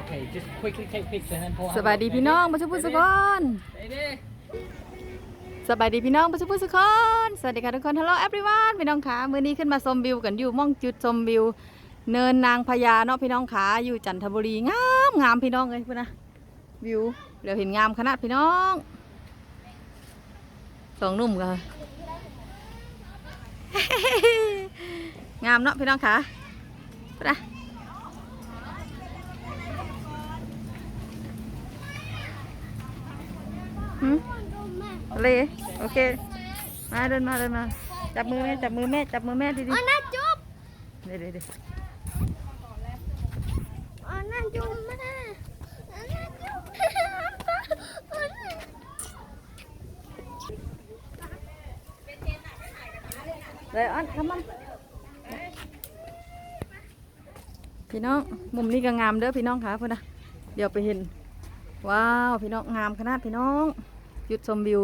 Okay, just quickly take pictures and then pull out. สบายดีพี่น้องมาชุบุสุกน Ready? สบายดีพี่น้องมาชุบุสุกนสวัสดีค่ะทุกคนฮัลโหลแอ e ว o n e พี่น้องขามื้อนี้ขึ้นมาชมวิวกันอยู่ม่องจุดชมวิว เนินนางพญาเนาะพี่น้องขาอยู่จันทบุรีงามงามพี่น้องเลยพุ่นนะวิวเดี๋ยวเห็นงามขนาดพี่น้องสองหนุ่มกัน งามเนาะพี่น้องขาพุ่นนะหืมเลยโอเค มาเดินมาเดินมา จับมือแม่จับมือแม่จับมือแม่ดีดี Anna jump, เดี๋ยวเดี๋ยวเดี๋ยว Anna jump, Anna. Anna เลยอันทำมันพี่น้องมุมนี้ก็งามเด้อพี่น้องค่ะเพื่อนนะเดี๋ยวไปเห็น ว้าวพี่น้องงามขนาดพี่น้องจุดชมวิว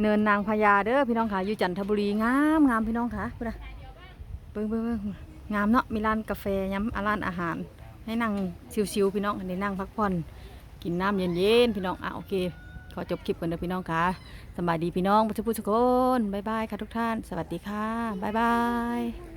เนินนางพญาเด้อพี่น้องค่ะอยู่จันทบุรีงามงามพี่น้องค่ะเพื่อนนะเบิ่งเบิ่งเบิ่งงามเนาะมีร้านกาแฟย้ำอร้านอาหาร ให้นั่งชิวๆพี่น้องอันนี้นั่งพักผ่อนกินน้ำเย็นๆพี่น้องอะโอเค ขอจบคลิปกันเด้อพี่น้องค่ะสบายดีพี่น้องผู้ชมทุกคนบ๊ายบายค่ะทุกท่าน สวัสดีค่ะบ๊ายบาย